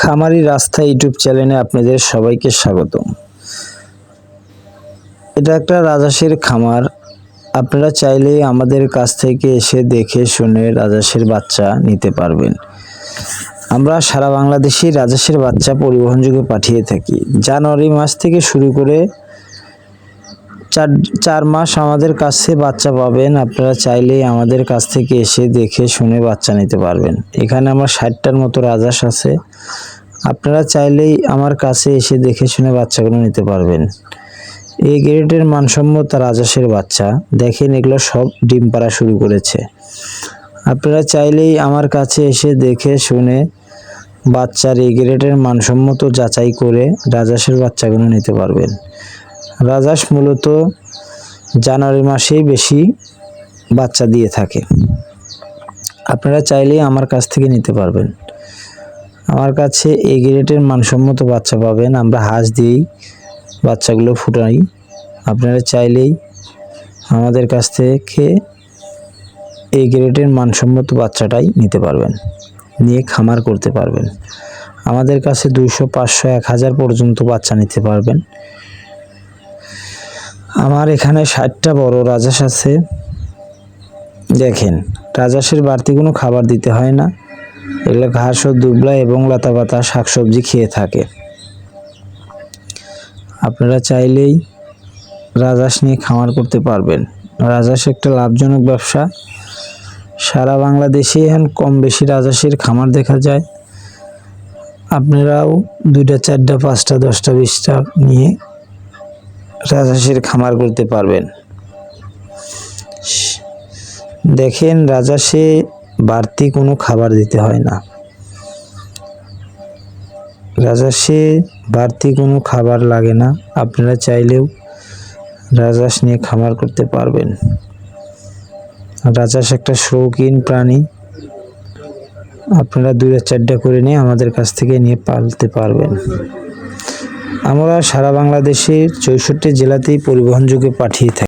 খামারি রাস্তা ইউটিউব চ্যানেলে আপনাদের সবাইকে স্বাগত এটা একটা রাজাসের খামার। আপনারা চাইলে আমাদের কাছ থেকে এসে দেখে শুনে রাজাসের বাচ্চা নিতে পারবেন। আমরা সারা বাংলাদেশে রাজাসের বাচ্চা পরিবহনযোগে পাঠিয়ে থাকি। জানুয়ারি মাস থেকে শুরু করে চার চার মাস আমাদের কাছে বাচ্চা পাবেন। আপনারা চাইলেই আমাদের কাছ থেকে এসে দেখে শুনে বাচ্চা নিতে পারবেন। এখানে আমার ষাটটার মতো রাজাস আছে। আপনারা চাইলেই আমার কাছে এসে দেখে শুনে বাচ্চাগুলো নিতে পারবেন। এই গ্রেডের মানসম্মত রাজাসের বাচ্চা। দেখেন এগুলো সব ডিম পাড়া শুরু করেছে। আপনারা চাইলেই আমার কাছে এসে দেখে শুনে বাচ্চার এই গ্রেডের মানসম্মত যাচাই করে রাজাসের বাচ্চাগুলো নিতে পারবেন। রাজাস মূলত জানুয়ারি মাসেই বেশি বাচ্চা দিয়ে থাকে। আপনারা চাইলেই আমার কাছ থেকে নিতে পারবেন। আমার কাছে এই গ্রেডের মানসম্মত বাচ্চা পাবেন। আমরা হাঁস দিয়েই বাচ্চাগুলো ফুটাই। আপনারা চাইলেই আমাদের কাছ থেকে এই গ্রেডের মানসম্মত বাচ্চাটাই নিতে পারবেন। নিয়ে খামার করতে পারবেন। আমাদের কাছে দুইশো পাঁচশো এক হাজার পর্যন্ত বাচ্চা নিতে পারবেন। আমার এখানে ষাটটা বড় রাজাস আছে। দেখেন রাজাসের বাড়তি কোনো খাবার দিতে হয় না। এগুলো ঘাস ও দুবলা এবং লতা পাতা শাকসবজি খেয়ে থাকে। আপনারা চাইলেই রাজাস নিয়ে খামার করতে পারবেন। রাজাস একটা লাভজনক ব্যবসা। সারা বাংলাদেশে এখন কম বেশি রাজাসের খামার দেখা যায়। আপনারাও দুইটা, চারটা, পাঁচটা, দশটা, বিশটা নিয়ে রাজাসের খামার করতে পারবেন। দেখেন রাজাসে বাড়তি কোনো খাবার দিতে হয় না। রাজাসে বাড়তি কোনো খাবার লাগে না। আপনারা চাইলেও রাজাস নিয়ে খামার করতে পারবেন। রাজাস একটা শৌখিন প্রাণী। আপনারা দুই চারটা করে নিয়ে আমাদের কাছ থেকে নিয়ে পালতে পারবেন। আমরা সারা বাংলাদেশের চৌষট্টি জেলাতেই পরিবহনযোগে পাঠিয়ে থাকি।